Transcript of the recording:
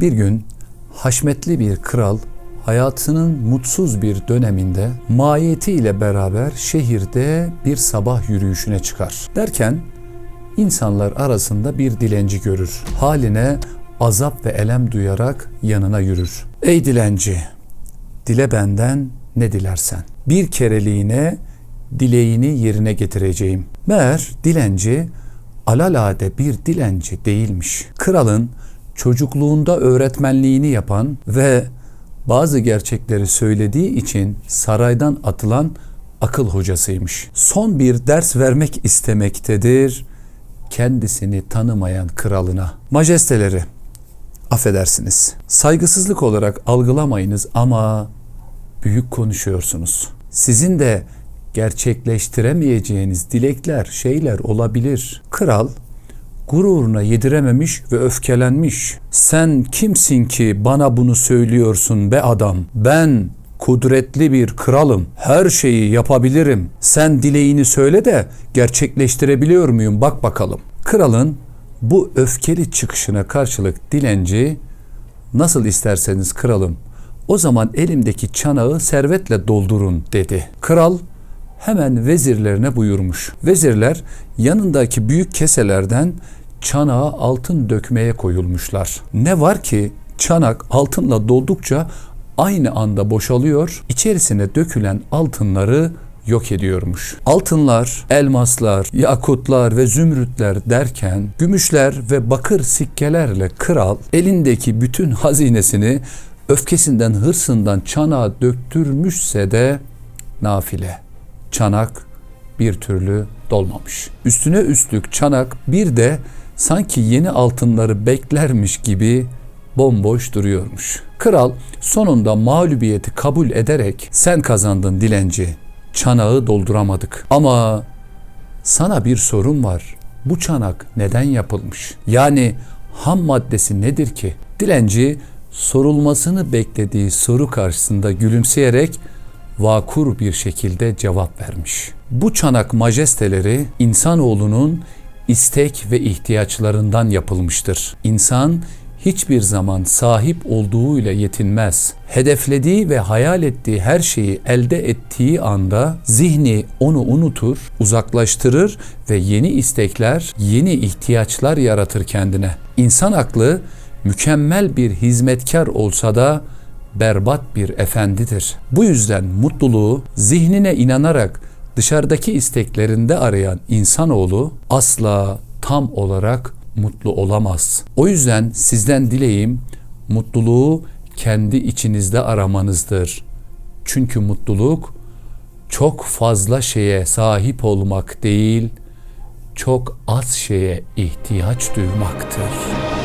Bir gün haşmetli bir kral hayatının mutsuz bir döneminde mahiyeti ile beraber şehirde bir sabah yürüyüşüne çıkar. Derken insanlar arasında bir dilenci görür. Haline azap ve elem duyarak yanına yürür. Ey dilenci, dile benden ne dilersen. Bir kereliğine dileğini yerine getireceğim. Meğer dilenci alalade bir dilenci değilmiş. Kralın çocukluğunda öğretmenliğini yapan ve bazı gerçekleri söylediği için saraydan atılan akıl hocasıymış. Son bir ders vermek istemektedir kendisini tanımayan kralına. Majesteleri, affedersiniz. Saygısızlık olarak algılamayınız ama büyük konuşuyorsunuz. Sizin de gerçekleştiremeyeceğiniz dilekler, şeyler olabilir. Kral gururuna yedirememiş ve öfkelenmiş. Sen kimsin ki bana bunu söylüyorsun be adam? Ben kudretli bir kralım. Her şeyi yapabilirim. Sen dileğini söyle de gerçekleştirebiliyor muyum? Bak bakalım. Kralın bu öfkeli çıkışına karşılık dilenci nasıl isterseniz kralım o zaman elimdeki çanağı servetle doldurun dedi. Kral hemen vezirlerine buyurmuş. Vezirler yanındaki büyük keselerden çanağa altın dökmeye koyulmuşlar. Ne var ki çanak altınla doldukça aynı anda boşalıyor, içerisine dökülen altınları yok ediyormuş. Altınlar, elmaslar, yakutlar ve zümrütler derken gümüşler ve bakır sikkelerle kral elindeki bütün hazinesini öfkesinden hırsından çanağa döktürmüşse de nafile. Çanak bir türlü dolmamış. Üstüne üstlük çanak bir de sanki yeni altınları beklermiş gibi bomboş duruyormuş. Kral sonunda mağlubiyeti kabul ederek sen kazandın dilenci. Çanağı dolduramadık. Ama sana bir sorun var. Bu çanak neden yapılmış? Yani ham maddesi nedir ki? Dilenci sorulmasını beklediği soru karşısında gülümseyerek vakur bir şekilde cevap vermiş. Bu çanak majesteleri insanoğlunun istek ve ihtiyaçlarından yapılmıştır. İnsan hiçbir zaman sahip olduğuyla yetinmez. Hedeflediği ve hayal ettiği her şeyi elde ettiği anda zihni onu unutur, uzaklaştırır ve yeni istekler, yeni ihtiyaçlar yaratır kendine. İnsan aklı mükemmel bir hizmetkar olsa da berbat bir efendidir. Bu yüzden mutluluğu zihnine inanarak dışarıdaki isteklerinde arayan insanoğlu asla tam olarak mutlu olamaz. O yüzden sizden dileğim mutluluğu kendi içinizde aramanızdır. Çünkü mutluluk çok fazla şeye sahip olmak değil, çok az şeye ihtiyaç duymaktır.